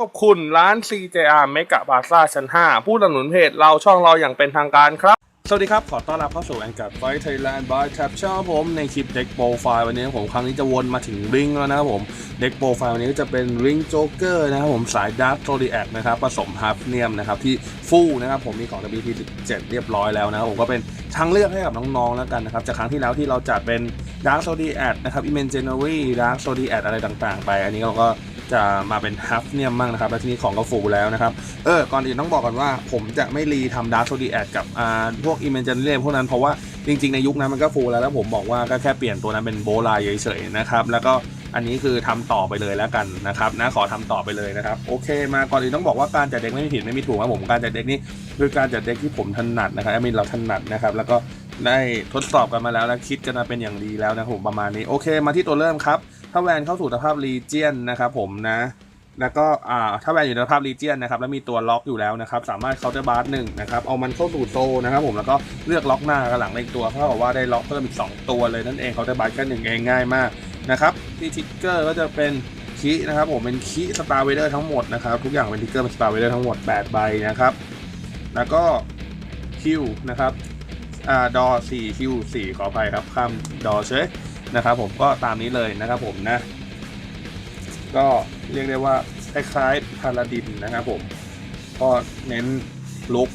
ขอบคุณร้าน CJR เมกะบาซ่าชั้น 5 ผู้สนับสนุนเพจเราช่องเราอย่างเป็นทางการครับ สวัสดีครับ ขอต้อนรับเข้าสู่แองกัดไฟไทยแลนด์บายแท็บช่องผมในคลิปเด็กโปรไฟล์วันนี้ผมครั้งนี้จะวนมาถึงริงแล้วนะครับผมเด็กโปรไฟล์วันนี้ก็จะเป็นริงโจ๊กเกอร์นะครับผมสายดาร์ z โ d ดีแอนะครับผสมฮาร์ฟเนียมนะครับที่ฟู่นะครับผมมีของ WP17 เรียบร้อยแล้วนะครับผมก็เป็นทางเลือกให้กับน้องๆแล้วกันนะครับจากครั้งที่แล้วที่เราจัดเป็น Dark Zodiac นะครับ Imaginary Dark Zodiac อะไรต่างๆ ไป อันนี้เราก็ จะมาเป็นฮัฟเนี่ยมั่งนะครับแล้วทีนี้ของก็ฟูแล้วนะครับ เออ ก่อนอื่นต้องบอกก่อนว่าผมจะไม่รีทำ Dark Zodiac กับอ่าพวก Imaginary พวกนั้นเพราะว่าจริงๆ ในยุคนั้นมันก็ฟูแล้วแล้วผมบอกว่าก็แค่เปลี่ยนตัวนั้นเป็นโบลายเฉยๆนะครับ แล้วก็อันนี้คือทำต่อไปเลยแล้วกันนะครับนะขอทำต่อไปเลยนะครับ โอเค มาก่อนอื่นต้องบอกว่าการจัดเด็กไม่มีผิดไม่มีถูกครับผมการจัดเด็กนี่คือการจัดเด็กที่ผมถนัดนะครับอดมินเราถนัดนะครับ แล้วก็ ได้ทดสอบกันมาแล้วและคิดกันมาเป็นอย่างดีแล้วนะผมประมาณนี้ โอเค มาที่ตัวเริ่มครับ ถ้าแวนเข้าสู่สภาพรีเจียนนะครับผมนะแล้วก็อ่าถ้าแวนอยู่ในสภาพรีเจียนนะครับแล้วมีตัวล็อกอยู่แล้วนะครับสามารถเคาน์เตอร์บาร์หนึ่งนะครับเอามันเข้าสู่โซนะครับผมแล้วก็เลือกล็อกหน้ากับหลังในตัวเท่ากับว่าได้ล็อกเพิ่มอีก 2 ตัวเลยนั่นเองเคาน์เตอร์บาร์แค่หนึ่งเองง่ายมากนะครับที่ทิกเกอร์ก็จะเป็นคีนะครับผมเป็นคีสตาร์เวเดอร์ทั้งหมดนะครับทุกอย่างเป็นทิกเกอร์เป็นสตาร์เวเดอร์ทั้งหมด8ใบนะครับแล้วก็คิวนะครับ อ่าดอ4คิว4ขออภัยครับข้ามดอเชยนะครับผมก็ตามนี้เลยนะครับผมนะ ก็เรียกได้ว่าคล้ายๆพาราดินนะครับผม ก็เน้นลุก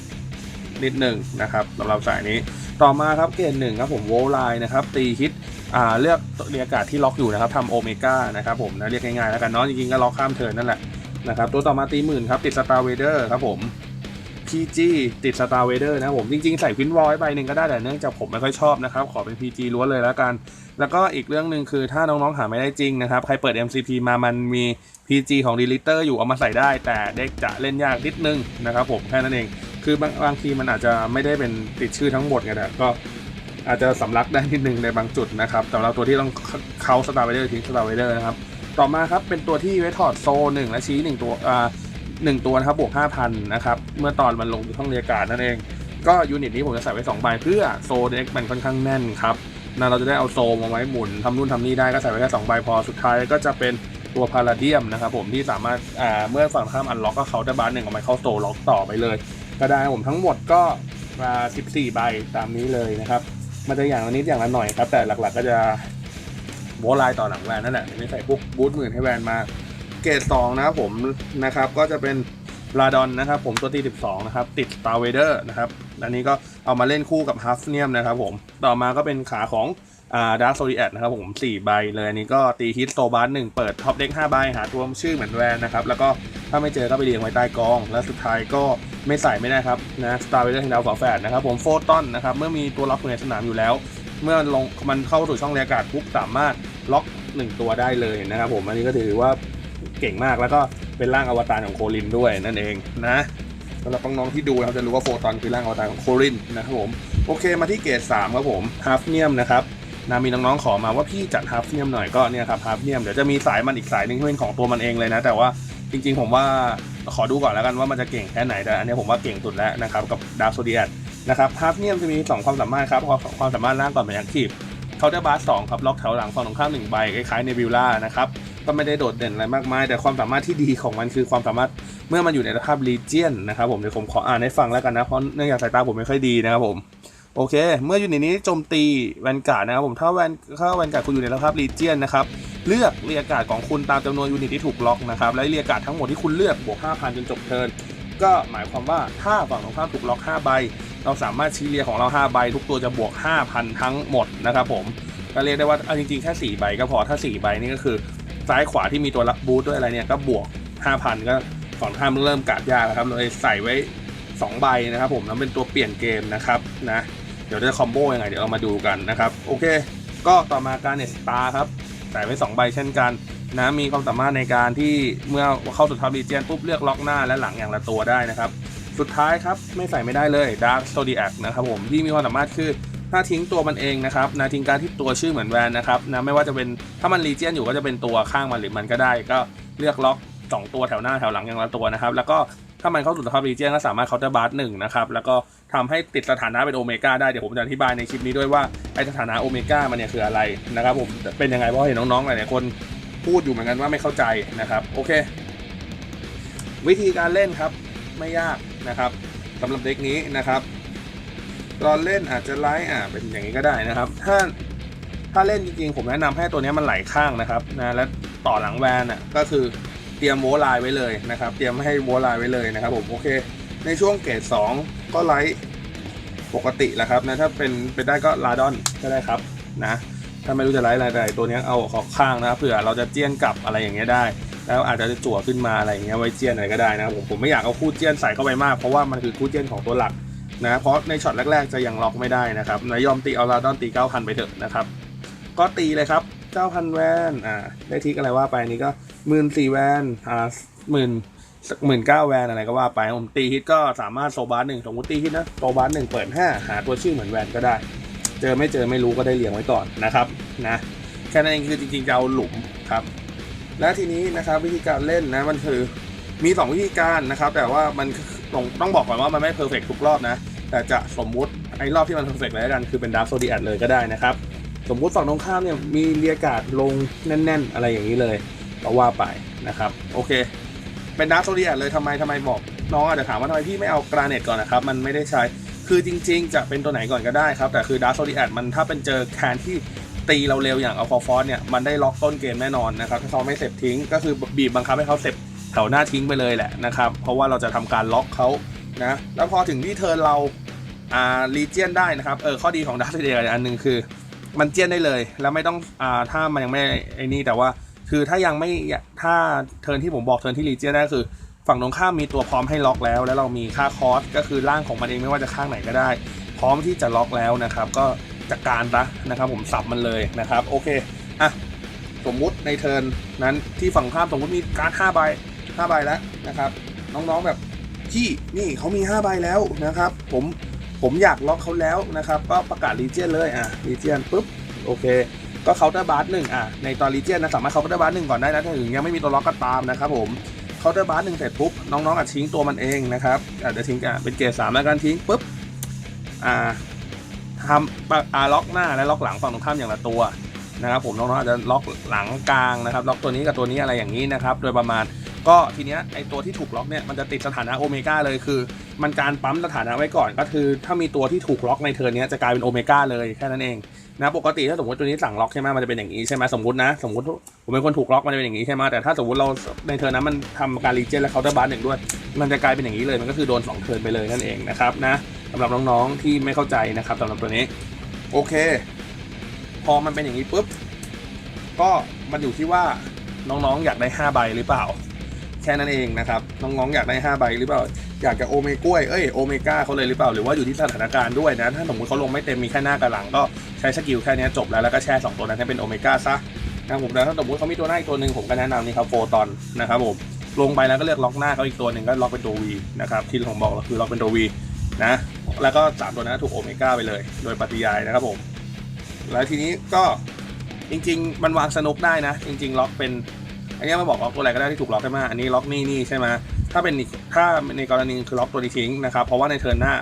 นิดหนึ่งนะครับสำหรับสายนี้ต่อมาครับเกรดหนึ่งครับผมโวลไลน์นะครับตีฮิตอ่าเลือกเรียกการดที่ล็อกอยู่นะครับทำโอเมก้านะครับผมนะเรียกง่ายๆแล้วกันเนาะจริงๆก็ล็อกข้ามเทินนั่นแหละนะครับตัวต่อมาตีหมื่นครับติดสตาร์เวเดอร์ครับผม PG ติดสตาร์เวเดอร์นะครับผม จริงๆ ใส่ควินวอยใบหนึ่งก็ได้แต่เนื่องจากผมไม่ค่อยชอบนะครับ ขอเป็น PG ล้วนเลยแล้วกัน แล้วก็อีกเรื่องหนึ่งคือถ้าน้องๆหาไม่ได้จริงนะครับ ใครเปิด MCP มามันมี PG ของ d e l e t e r อยู่เอามาใส่ได้ แต่เด็กจะเล่นยากนิดนึงนะครับผมแค่นั้นเอง คือบางบางทีมันอาจจะไม่ได้เป็นติดชื่อทั้งหมดไงแต่ก็อาจจะสำลักได้นิดนึงในบางจุดนะครับสำหรับตัวที่ต้องเขาสตาร์เวเดอร์ทิ้งสตาร์เวเดอร์นะครับต่อมาครับเป็นตัวที่ไว้ถอดโซหนึ่งและชี้หนึ่งตัวอ่า หนึ่งตัวนะครับบวก 5,000 นะครับ เมื่อตอนมันลงช่องเรียการนั่นเอง ก็ยูนิตนี้ผมจะใส่ไว้2ใบเพื่อโซเด็กมันค่อนข้างแน่นครับนะเราจะได้เอาโซมาไว้หมุนทำนู่นทำนี่ได้ก็ใส่ไว้แค่2ใบพอสุดท้ายก็จะเป็นตัวพาราเดียมนะครับผมที่สามารถอ่าเมื่อฝั่งข้ามอันล็อกก็เขาจะบาร์หนึ่งออกมาเข้าโซล็อกต่อไปเลย ก็ได้ผมทั้งหมดก็มา14 ใบตามนี้เลยนะครับ มันจะอย่างละนิดอย่างละหน่อยครับ แต่หลักๆก็จะโบไลน์ต่อหลังแวนนั่นแหละไม่ใส่พวกบูทหมื่นให้แวนมา เกรดสองนะครับผมนะครับก็จะเป็นลาดอนนะครับผมตัวตี12นะครับติด Star Vader นะครับอันนี้ก็เอามาเล่นคู่กับฮัฟเนียมนะครับผมต่อมาก็เป็นขาของอ่าดาร์โซดีแอนะครับผม4ใบเลยอันนี้ก็ตีฮิตโซบาร์หนึ่งเปิดท็อปเด็ก5ใบหาตัวชื่อเหมือนแวนนะครับแล้วก็ถ้าไม่เจอก็ไปเรียงไว้ใต้กอง และสุดท้ายก็ไม่ใส่ไม่ได้ครับนะ Star Vader ทางดาวฝาแฝดนะครับผมโฟตอนนะครับเมื่อมีตัวล็อกอยู่ในสนามอยู่แล้ว เมื่อลงมันเข้าสู่ช่องเรียกการ์ดปุ๊บสามารถล็อก 1 ตัวได้เลยนะครับผมอันนี้ก็ถือว่า เก่งมากแล้วก็เป็นร่างอวตารของโคลินด้วยนั่นเองนะสำหรับน้องๆที่ดูนะครับจะรู้ว่าโฟตอนคือร่างอวตารของโคลินนะครับผมโอเคมาที่เกรด3ครับผมฮาฟเนียมนะครับนะมีน้องๆขอมาว่าพี่จัดฮาฟเนียมหน่อยก็เนี่ยครับฮาฟเนียมเดี๋ยวจะมีสายมันอีกสายหนึงที่เป็นของตัวมันเองเลยนะ แต่ว่าจริงๆ ผมว่าขอดูก่อนแล้วกันว่ามันจะเก่งแค่ไหนแต่อันนี้ผมว่าเก่งสุดแล้วนะครับกับดาวโซเดียตนะครับฮาฟเนียมจะมี 2 ความสามารถครับความความสามารถล่างก่อนเป็นแอคทีฟเคาน์เตอร์บาร์สองครับล็อกแถวหลังฝั่งตรงข้ามหนึ่งใบคล้ายๆในวิลล่านะครับ ก็ไม่ได้โดดเด่นอะไรมากมาย แต่ความสามารถที่ดีของมันคือความสามารถเมื่อมันอยู่ในสภาพลีเจียนนะครับผมเดี๋ยวผมขออ่านให้ฟังแล้วกันนะ เพราะเนื่องจากสายตาผมไม่ค่อยดีนะครับผมโอเค เมื่ออยู่ในนี้โจมตีแวนการ์ดนะครับผมถ้าแวนถ้าแวนการ์ดคุณอยู่ในสภาพลีเจียนนะครับเลือกเรียกการ์ดของคุณตามจำนวนยูนิตที่ถูกล็อกนะครับและเรียกการ์ดทั้งหมดที่คุณเลือกบวก5,000จนจบเทิร์นก็หมายความว่าถ้าฝั่งตรงข้ามถูกล็อก 5 ใบ เราสามารถชี้เรียของเรา 5 ใบ ทุกตัวจะบวก 5,000 ทั้งหมดนะครับผมก็เรียกได้ว่าเอาจริงๆ แค่ 4 ใบก็พอถ้า 4 ใบนี่ก็คือ ซ้ายขวาที่มีตัวรับบูทด้วยอะไรเนี่ยก็บวก 5,000 ก็ฝั่งข้ามเริ่มกัดยากแล้วครับเลยใส่ไว้ 2 ใบนะครับผมแล้วเป็นตัวเปลี่ยนเกมนะครับนะเดี๋ยวจะคอมโบยังไงเดี๋ยวเรามาดูกันนะครับโอเค ก็ต่อมาการเนสตาร์ครับใส่ไว้ 2 ใบเช่นกันนะมีความสามารถในการที่เมื่อเข้าสู่ทับรีเจนปุ๊บเลือกล็อกหน้าและหลังอย่างละตัวได้นะครับ สุดท้ายครับไม่ใส่ไม่ได้เลย Dark Zodiac นะครับผมที่มีความสามารถคือ ถ้าทิ้งตัวมันเองนะครับนะทิ้งการที่ตัวชื่อเหมือนแวนนะครับนะไม่ว่าจะเป็นถ้ามันรีเจียนอยู่ก็จะเป็นตัวข้างมันหรือมันก็ได้ ก็เลือกล็อก 2 ตัวแถวหน้าแถวหลังอย่างละตัวนะครับ แล้วก็ถ้ามันเข้าสู่สภาพรีเจียนก็สามารถเคาน์เตอร์บาร์หนึ่งนะครับแล้วก็ทำให้ติดสถานะเป็นโอเมก้าได้เดี๋ยวผมจะอธิบายในคลิปนี้ด้วยว่าไอสถานะโอเมก้ามันเนี่ยคืออะไรนะครับผมเป็นยังไงเพราะเห็นน้องๆหลายๆคนพูดอยู่เหมือนกันว่าไม่เข้าใจนะครับโอเค วิธีการเล่นครับไม่ยากนะครับสำหรับเด็กนี้นะครับ ตอนเล่นอาจจะไลท์อะเป็นอย่างนี้ก็ได้นะครับ ถ้าถ้าเล่นจริงๆ ผมแนะนำให้ตัวนี้มันไหลข้างนะครับนะและต่อหลังแวนอะก็คือเตรียมโวลายไว้เลยนะครับ เตรียมให้โวลายไว้เลยนะครับผมโอเค ในช่วงเกรด2ก็ไลท์ปกติแหละครับนะถ้าเป็นเป็นได้ก็ลาดอนก็ได้ครับนะถ้าไม่รู้จะไลท์อะไรใดตัวนี้เอาขอข้างนะครับเผื่อเราจะเจี้ยนกลับอะไรอย่างเงี้ยได้ แล้วอาจจะจั่วขึ้นมาอะไรอย่างเงี้ยไว้เจี้ยนอะไรก็ได้นะครับผมผมไม่อยากเอาคู่เจี้ยนใส่เข้าไปมากเพราะว่ามันคือคู่เจี้ยนของตัวหลัก นะเพราะในช็อตแรก ๆ จะยังล็อกไม่ได้นะครับนายยอมตีเอาลาดอนตี 9,000 ไปเถอะนะครับ ก็ตีเลยครับ 9,000 แวนอ่าได้ทิกอะไรว่าไปนี่ก็หมื่นสี่แวนอ่าหมื่นหมื่นเก้าแวนอะไรก็ว่าไปผมตีฮิตก็สามารถโซบาร์หนึ่งสมมติตีฮิตนะโซบาร์หนึ่งเปิดห้าหาตัวชื่อเหมือนแวนก็ได้ เจอไม่เจอไม่รู้ก็ได้เลี้ยงไว้ก่อนนะครับนะแค่นั้นเองคือจริงๆจะเอาหลุมครับ และทีนี้นะครับวิธีการเล่นนะมันคือมี 2 วิธีการนะครับ แต่ว่ามัน ต้องต้องบอกก่อนว่ามันไม่เพอร์เฟกทุกรอบนะ แต่จะสมมุติไอ้รอบที่มันเพอร์เฟกแล้วกันคือเป็นดาร์ z โซดีแอดเลยก็ได้นะครับ สมมุติฝั่งตรงข้ามเนี่ยมีเรียกาดลงแน่น ๆ อะไรอย่างนี้เลยก็ว่าไปนะครับ โอเค เป็นดาร์ z โซดีแอดเลยทำไมทำไมบอกน้องอาจจะถามว่าทำไมพี่ไม่เอากราเนตก่อนนะครับ มันไม่ได้ใช้คือจริง ๆ จะเป็นตัวไหนก่อนก็ได้ครับ แต่คือดาร์ z โซดีแอดมันถ้าเป็นเจอแคนที่ตีเราเร็วอย่างอัลฟาฟอสเนี่ยมันได้ล็อกต้นเกมแน่นอนนะครับถ้าเขาไม่เสร็จทิ้งก็คือบีบบังคับให้เขาเสร็จ แถวหน้าทิ้งไปเลยแหละนะครับ เพราะว่าเราจะทำการล็อกเขานะ แล้วพอถึงที่เทิร์นเราอ่ารีเจียนได้นะครับ เออ ข้อดีของดาร์ z โซดีแอดอันหนึ่งคือ มันเจียนได้เลย แล้วไม่ต้องอ่าถ้ามันยังไม่ไอ้นี่แต่ว่าคือถ้ายังไม่ถ้าเทิร์นที่ผมบอกเทิร์นที่รีเจียนได้คือ ฝั่งตรงข้ามมีตัวพร้อมให้ล็อกแล้ว แล้วเรามีค่าคอสก็คือร่างของมันเองไม่ว่าจะข้างไหนก็ได้ พร้อมที่จะล็อกแล้วนะครับ ก็จัดการซะนะครับ ผมสับมันเลยนะครับ โอเคอะสมมุติในเทิร์นนั้นที่ฝั่งข้ามสมมุติมีการ์ด5ใบ 5ใบแล้วนะครับ น้องๆแบบที่นี่เขามี 5 ใบแล้วนะครับ ผมผมอยากล็อกเขาแล้วนะครับ ก็ประกาศรีเจียนเลยอะรีเจียนปุ๊บโอเค ก็เคาน์เตอร์บาร์หนึ่งอะในตอนรีเจียนนะสามารถเคาน์เตอร์บาร์หนึ่งก่อนได้นะถ้าถึงยังไม่มีตัวล็อกก็ตามนะครับผมเคาน์เตอร์บาร์หนึ่งเสร็จปุ๊บน้องๆอาจทิ้งตัวมันเองนะครับอาจจะทิ้งอะเป็นเกรดสามแล้วกันทิ้งปุ๊บอ่าทำอ่าล็อกหน้าและล็อกหลังฝั่งตรงข้ามอย่างละตัวนะครับผมน้องๆอาจจะล็อกหลังกลางนะครับ ล็อกตัวนี้กับตัวนี้อะไรอย่างนี้นะครับ โดยประมาณ ก็ทีเนี้ยไอตัวที่ถูกล็อกเนี่ยมันจะติดสถานะโอเมก้าเลยคือ มันการปั๊มสถานะไว้ก่อนก็คือ ถ้ามีตัวที่ถูกล็อกในเทิร์นเนี้ยจะกลายเป็นโอเมก้าเลยแค่นั้นเองนะปกติถ้าสมมติตัวนี้สั่งล็อกใช่ไหมมันจะเป็นอย่างนี้ใช่ไหมสมมตินะสมมติผมเป็นคนถูกล็อกมันจะเป็นอย่างนี้ใช่ไหมแต่ถ้าสมมติเราในเทิร์นนั้นมันทำการรีเจนและเคาน์เตอร์บาร์หนึ่งด้วย มันจะกลายเป็นอย่างนี้เลยมันก็คือโดนสองเทิร์นไปเลยนั่นเองนะครับนะสำหรับน้องๆที่ไม่เข้าใจนะครับสำหรับตัวนี้โอเค พอมันเป็นอย่างนี้ปุ๊บก็มันอยู่ที่ว่าน้องๆอยากได้ 5 ใบหรือเปล่า แค่นั้นเองนะครับน้องๆอยากได้5ใบหรือเปล่าอยากจะโอเมก้วยเอ้ยโอเมก้าเขาเลยหรือเปล่าหรือว่าอยู่ที่สถานการณ์ด้วยนะถ้าสมมติเขาลงไม่เต็มมีแค่หน้ากับหลังก็ใช้สกิลแค่นี้จบแล้วแล้วก็แช่สองตัวนั้นให้เป็นโอเมก้าซะนะผมแต่ถ้าสมมติเขามีตัวหน้าอีกตัวหนึ่งผมก็แนะนำนี่ครับโฟตอนนะครับผมลงไปแล้วก็เลือกล็อกหน้าเขาอีกตัวหนึ่งก็ล็อกเป็นตัว V นะครับที่ผมบอกก็คือล็อกเป็นตัว V นะแล้วก็สามตัวนั้นถูกโอเมก้าไปเลย โดยปฏิยายนะครับผมแล้วทีนี้ก็จริง ๆ มันวางสนุกได้นะ จริง ๆ ล็อกเป็น อันนี้มาบอกล็อกตัวอะไรก็ได้ที่ถูกล็อกใช่ไหมอันนี้ล็อกนี่นี่ใช่ไหมถ้าเป็นถ้าในกรณีคือล็อกตัวนี้ทิ้งนะครับ เพราะว่าในเทิร์นหน้า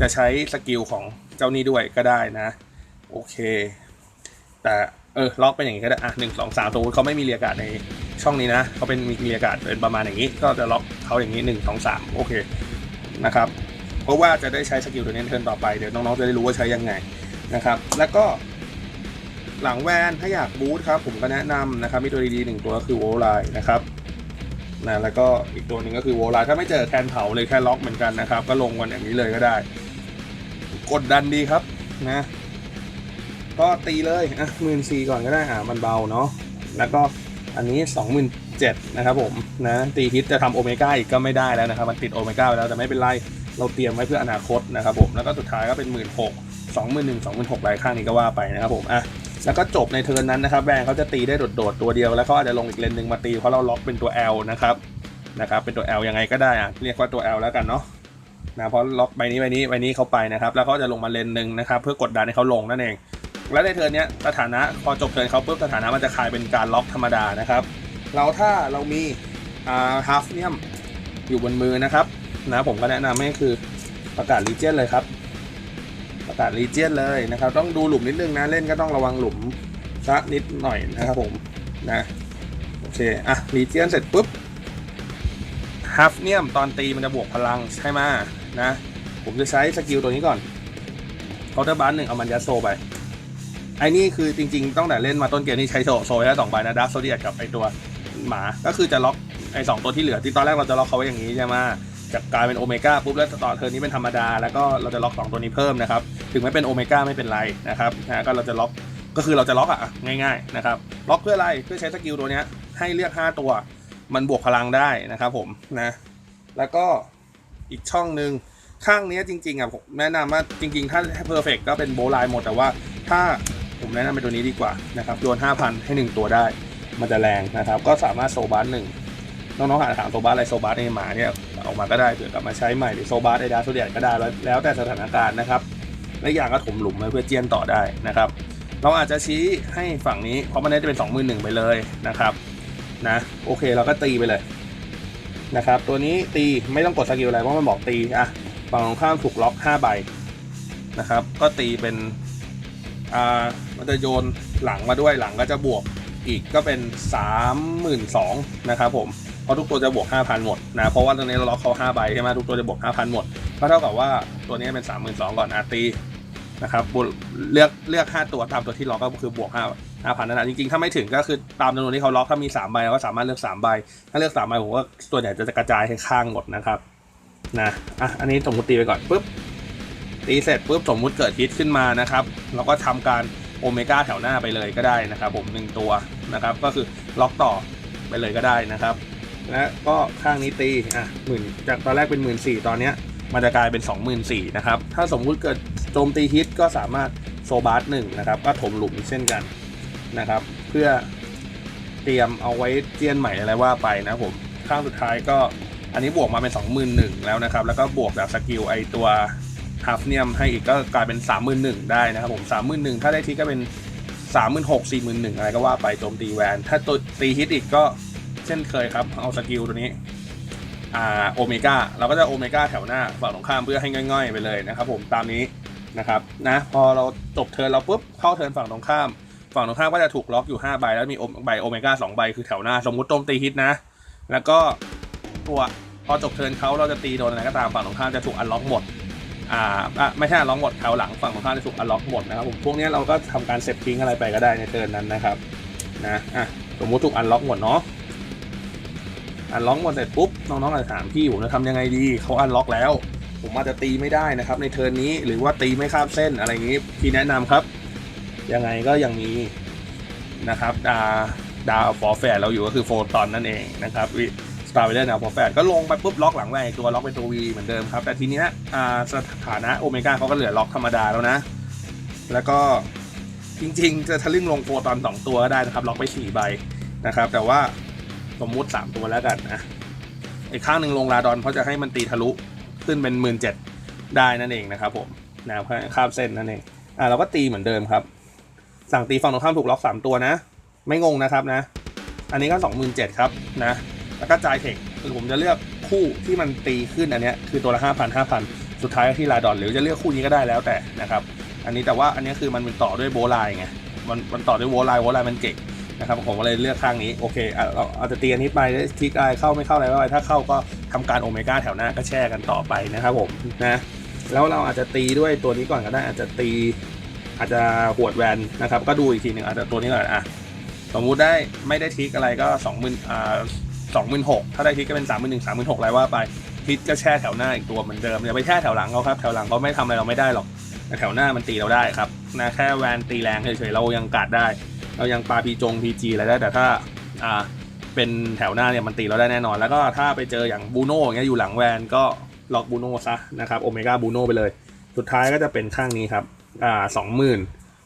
จะใช้สกิลของเจ้านี้ด้วยก็ได้นะ โอเค แต่เออล็อกเป็นอย่างนี้ก็ได้อะหนึ่งสองสามสมมติเขาไม่มีเรียกาศในช่องนี้นะเขาเป็นมีเรียกาศเป็นประมาณอย่างนี้ ก็จะล็อกเขาอย่างนี้หนึ่งสองสามโอเคนะครับเพราะว่าจะได้ใช้สกิลตัวนี้ในเทิร์นต่อไปเดี๋ยวน้องๆจะได้รู้ว่าใช้ยังไงนะครับ แล้วก็ หลังแวนถ้าอยากบูทครับผมก็แนะนำนะครับมีตัวดีๆหนึ่งตัวก็คือโวลไลนะครับนะแล้วก็อีกตัวหนึ่งก็คือโวลไลถ้าไม่เจอแคนเผาเลยแค่ล็อกเหมือนกันนะครับ ก็ลงวันอย่างนี้เลยก็ได้ กดดันดีครับนะ ก็ตีเลยอะหมื่นสี่ก่อนก็ได้อะมันเบาเนาะแล้วก็อันนี้สองหมื่นเจ็ดนะครับผมนะตีฮิตจะทำโอเมก้าอีกก็ไม่ได้แล้วนะครับ มันติดโอเมก้าไปแล้วแต่ไม่เป็นไรเราเตรียมไว้เพื่ออนาคตนะครับผมแล้วก็สุดท้ายก็เป็นหมื่นหกสองหมื่นหนึ่งสองหมื่นหกรายข้างนี้ก็ว่าไปนะครับผมอะ แล้วก็จบในเทิร์นนั้นนะครับแบงเขาจะตีได้โดดๆตัวเดียวแล้วเขาอาจจะลงอีกเลนหนึ่งมาตีเพราะเราล็อกเป็นตัว L นะครับนะครับเป็นตัว L ยังไงก็ได้อะเรียกว่าตัว L แล้วกันเนาะนะเพราะล็อกใบนี้ใบนี้ใบนี้เขาไปนะครับแล้วเขาจะลงมาเลนหนึ่งนะครับเพื่อกดดันให้เขาลงนั่นเอง และในเทิร์นนี้สถานะพอจบเทิร์นเขาปุ๊บสถานะมันจะคลายเป็นการล็อกธรรมดานะครับเราถ้าเรามีอ่าฮาฟเนียมอยู่บนมือนะครับนะผมก็แนะนำให้คือประกาศลีเจนเลยครับ ประกาศรีเจียนเลยนะครับ ต้องดูหลุมนิดนึงนะ เล่นก็ต้องระวังหลุมสักนิดหน่อยนะครับผมนะโอเคอะรีเจียนเสร็จปุ๊บฮัฟเนียมตอนตีมันจะบวกพลังใช่ไหมนะ ผมจะใช้สกิลตัวนี้ก่อนเคาน์เตอร์บัสหนึ่งเอามันยัดโซไปไอ้นี่คือจริงๆต้องแต่เล่นมาต้นเกมนี่ใช้โซโซแค่สองใบนะดักโซเดียกับไอตัวหมาก็คือจะล็อกไอสองตัวที่เหลือที่ตอนแรกเราจะล็อกเขาไว้อย่างนี้ใช่ไหม จากลายเป็นโอเมก้าปุ๊บแล้วต่อเทอร์นี้เป็นธรรมดา แล้วก็เราจะล็อกสองตัวนี้เพิ่มนะครับ ถึงไม่เป็นโอเมก้าไม่เป็นไรนะครับนะก็เราจะล็อกก็คือเราจะล็อกอะง่ายๆนะครับล็อกเพื่ออะไรเพื่อใช้สกิลตัวนี้ให้เลือก 5 ตัว มันบวกพลังได้นะครับผมนะแล้วก็อีกช่องหนึ่งข้างนี้จริงๆอะผมแนะนำว่าจริงๆ ถ้าเพอร์เฟกก็เป็นโบไลน์หมดแต่ว่าถ้าผมแนะนำเป็นตัวนี้ดีกว่านะครับโยน5,000 ให้ 1 ตัวได้ มันจะแรงนะครับ ก็สามารถโซบาร์หนึ่ง น้องๆหาถามโซบาร์อะไรโซบาร์ในหมาเนี่ยออกมาก็ได้เผื่อกลับมาใช้ใหม่หรือโซบาร์ในดาโซเดียก็ได้แล้วแล้วแต่สถานการณ์นะครับและอย่างก็ถมหลุมไว้เพื่อเจียนต่อได้นะครับ เราอาจจะชี้ให้ฝั่งนี้เพราะมันน่าจะเป็น2 1 0 0 0ไปเลยนะครับนะโอเคเราก็ตีไปเลยนะครับตัวนี้ตีไม่ต้องกดสกิลอะไรเพราะมันบอกตีอะฝั่งตรงข้ามถูกล็อก 5 ใบนะครับก็ตีเป็นอ่ามันจะโยนหลังมาด้วยหลังก็จะบวกอีกก็เป็น 32,000นะครับผม เพราะทุกตัวจะบวก5,000หมดนะเพราะว่าตรงนี้เราล็อกเขา5ใบใช่ไหมทุกตัวจะบวก5,000หมดก็เท่ากับว่าตัวนี้เป็น 32,000ก่อนอาตีนะครับเลือกเลือก 5 ตัวตามตัวที่ล็อกก็คือบวก5 5,000นั่นแหละจริงๆ ถ้าไม่ถึงก็คือตามจำนวนที่เขาล็อกถ้ามี3ใบเราก็สามารถเลือก3ใบถ้าเลือก3ใบผมว่าตัวใหญ่จะกระจายให้ข้างหมดนะครับนะอะอันนี้สมมติตีไปก่อนปุ๊บตีเสร็จปุ๊บสมมุติเกิดฮิตขึ้นมานะครับเราก็ทำการโอเมก้าแถวหน้าไปเลยก็ได้นะครับ ผมหนึ่งตัวนะครับ ก็คือล็อกต่อไปเลยก็ได้นะครับ และก็ข้างนี้ตีอะหมื่นจากตอนแรกเป็นหมื่นสี่ตอนเนี้ยมันจะกลายเป็น24,000นะครับ ถ้าสมมุติเกิดโจมตีฮิตก็สามารถโซบาร์หนึ่งนะครับ ก็ถมหลุมเช่นกันนะครับ เพื่อเตรียมเอาไว้เจียนใหม่อะไรว่าไปนะผม ข้างสุดท้ายก็อันนี้บวกมาเป็น 21,000แล้วนะครับ แล้วก็บวกแบบสกิลไอตัวฮาฟเนียมให้อีกก็กลายเป็น 31,000ได้นะครับผม31,000ถ้าได้ทีก็เป็น 36,000 41,000อะไรก็ว่าไปโจมตีแวน ถ้าตัวตีฮิตอีกก็ เช่นเคยครับ เอาสกิลตัวนี้อ่าโอเมก้าเราก็จะโอเมก้าแถวหน้าฝั่งตรงข้ามเพื่อให้ง่อยๆ ไปเลยนะครับ ผมตามนี้นะครับนะพอเราจบเทิร์นเราปุ๊บเข้าเทิร์นฝั่งตรงข้าม ฝั่งตรงข้ามก็จะถูกล็อกอยู่5ใบแล้วมีใบโอเมก้า2ใบคือแถวหน้า สมมุติโจมตีฮิตนะ แล้วก็ตัวพอจบเทิร์นเขาเราจะตีโดนอะไรก็ตามฝั่งตรงข้ามจะถูกอันล็อกหมดอ่าไม่ใช่อันล็อกหมดแถวหลังฝั่งตรงข้ามจะถูกอันล็อกหมดนะครับผมพวกนี้เราก็ทำการเซฟทิ้งอะไรไปก็ได้ในเทิร์นนั้นนะครับนะอะสมมุติถูกอันล็อกหมดเนาะ อันล็อกหมดเสร็จปุ๊บน้องๆอาจจะถามพี่ผมจะทำยังไงดีเขาอันล็อกแล้ว ผมอาจจะตีไม่ได้นะครับ ในเทิร์นนี้หรือว่าตีไม่ข้ามเส้นอะไรอย่างนี้พี่แนะนำครับ ยังไงก็ยังมีนะครับดาดาวฟอร์แฟร์เราอยู่ก็คือโฟตอนนั่นเองนะครับสตาร์ไปได้ดาวฟอร์แฟร์ก็ลงไปปุ๊บล็อกหลังแรกตัวล็อกเป็นตัว V เหมือนเดิมครับ แต่ทีเนี้ยสถานะโอเมก้าเขาก็เหลือล็อกธรรมดาแล้วนะ แล้วก็จริงๆ จะทะลึ่งลงโฟตอนสองตัวก็ได้นะครับ ล็อกไปสี่ใบนะครับ แต่ว่า สมมุติ3ตัวแล้วกันนะอีกข้างหนึ่งลงลาดอนเพราะจะให้มันตีทะลุขึ้นเป็นหมื่นเจ็ดได้นั่นเองนะครับผมนะข้ามเส้นนั่นเองอ่าเราก็ตีเหมือนเดิมครับ สั่งตีฝั่งตรงข้ามถูกล็อก3ตัวนะ ไม่งงนะครับนะ อันนี้ก็27,000ครับนะแล้วก็จ่ายเทคคือผมจะเลือกคู่ที่มันตีขึ้นอันนี้คือตัวละ5,000 5,000สุดท้ายที่ลาดอนหรือจะเลือกคู่นี้ก็ได้แล้วแต่นะครับ อันนี้แต่ว่าอันนี้คือมันเป็นต่อด้วยโบไลน์ไงมันมันต่อด้วยโวไลน์โวไลน์มันเก่ง นะครับผมก็เลยเลือกข้างนี้โอเคอะเราอาจจะตีอันนี้ไปทิกอะไรเข้าไม่เข้าอะไรก็ไปถ้าเข้าก็ทำการโอเมก้าแถวหน้าก็แช่กันต่อไปนะครับผมนะแล้วเราอาจจะตีด้วยตัวนี้ก่อนก็ได้อาจจะตีอาจจะหวดแวนนะครับ ก็ดูอีกทีหนึ่งอาจจะตัวนี้ก่อนอะสมมุติได้ไม่ได้ทิกอะไรก็สองหมื่นอ่าสองหมื่นหกถ้าได้ทิกก็เป็นสามหมื่นหนึ่งสามหมื่นหกไรว่าไปทิกก็แช่แถวหน้าอีกตัวเหมือนเดิมอย่าไปแช่แถวหลังเขาครับแถวหลังเขาไม่ทำอะไรเราไม่ได้หรอกแต่แถวหน้ามันตีเราได้ครับนะแค่แวนตีแรงเฉยๆเรายังกัดได้ เรายังปาพีจงพีจีอะไรได้แต่ถ้าอ่าเป็นแถวหน้าเนี่ยมันตีเราได้แน่นอน แล้วก็ถ้าไปเจออย่างบูโน่อย่างเงี้ยอยู่หลังแวนก็ล็อกบูโน่ซะนะครับโอเมก้าบูโน่ไปเลย สุดท้ายก็จะเป็นข้างนี้ครับอ่าสองหมื่น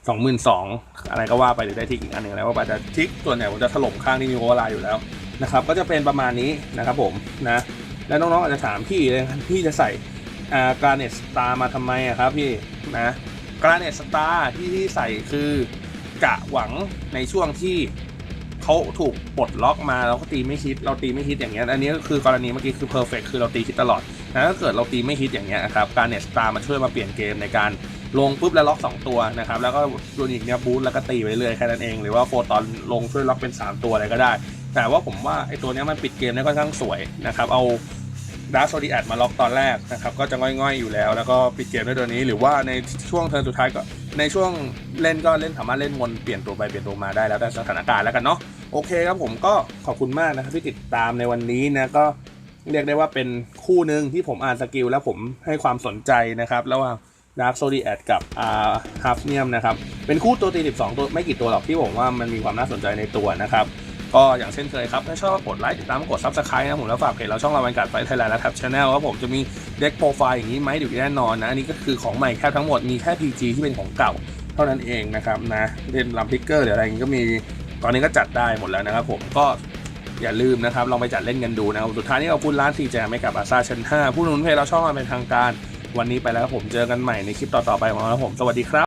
สองหมื่นสองอะไรก็ว่าไปหรือได้ทิกอีกอันหนึ่งแล้วว่าไปแต่ทิกตัวไหนผมจะถล่มข้างที่มีโอเวอร์ไลน์อยู่แล้วนะครับก็จะเป็นประมาณนี้นะครับผมนะแล้วน้องๆอาจจะถามพี่เลยพี่จะใส่อ่าการเนตสตาร์มาทำไมอะครับพี่นะการเนตสตาร์ที่ที่ใส่คือ กะหวังในช่วงที่เขาถูกปลดล็อกมาแล้วก็ตีไม่ฮิตเราตีไม่ฮิตอย่างเงี้ยอันนี้ก็คือกรณีเมื่อกี้คือเพอร์เฟกคือเราตีฮิตตลอดแต่ถ้าเกิดเราตีไม่ฮิตอย่างเงี้ยครับการเนสตาร์มาช่วยมาเปลี่ยนเกมในการลงปุ๊บแล้วล็อก 2 ตัวนะครับแล้วก็โดนอีกเนี้ยบูทแล้วก็ตีไปเรื่อยแค่นั้นเอง หรือว่าโฟตอนลงช่วยล็อกเป็น 3 ตัวอะไรก็ได้ แต่ว่าผมว่าไอตัวเนี้ยมันปิดเกมได้ค่อนข้างสวยนะครับเอาดาร์โซดีแอดมาล็อกตอนแรกนะครับก็จะง่อยๆอยู่แล้ว แล้วก็ปิดเกมด้วยตัวนี้หรือว่าในช่วงเทิร์นสุดท้ายก็ ในช่วงเล่นก็เล่นสามารถเล่นวนเปลี่ยนตัวไปเปลี่ยนตัวมาได้แล้วแต่สถานการณ์แล้วกันเนาะโอเคครับผมก็ขอบคุณมากนะครับที่ติดตามในวันนี้นะก็เรียกได้ว่าเป็นคู่หนึ่งที่ผมอ่านสกิลแล้วผมให้ความสนใจนะครับระหว่าง Dark Zodiac กับอาฮัฟเนียมนะครับเป็นคู่ตัวตี 12 ตัวไม่กี่ตัวหรอกที่ผมว่ามันมีความน่าสนใจในตัวนะครับ ก็อย่างเช่นเคยครับ ถ้าชอบกดไลค์ติดตามกด Subscribe นะผมแล้วฝากเพจเราช่องเราบรรยากาศไฟไทยแลนด์และแท็บชาแนลครับผมจะมีเด็กโปรไฟล์อย่างนี้ไหมเดี๋ยวแน่นอนนะอันนี้ก็คือของใหม่แค่ทั้งหมดมีแค่ PG ที่เป็นของเก่าเท่านั้นเองนะครับนะเล่นลำพิกเกอร์หรืออะไรอย่างนี้ก็มีตอนนี้ก็จัดได้หมดแล้วนะครับผมก็อย่าลืมนะครับลองไปจัดเล่นกันดูนะครับสุดท้ายนี้ขอบคุณร้านทีแจไม่กับอาซาชั้น5ผู้นุนเพจเราช่องมาเป็นทางการ วันนี้ไปแล้วครับผมเจอกันใหม่ในคลิปต่อๆไปของเราครับผมสวัสดีครับ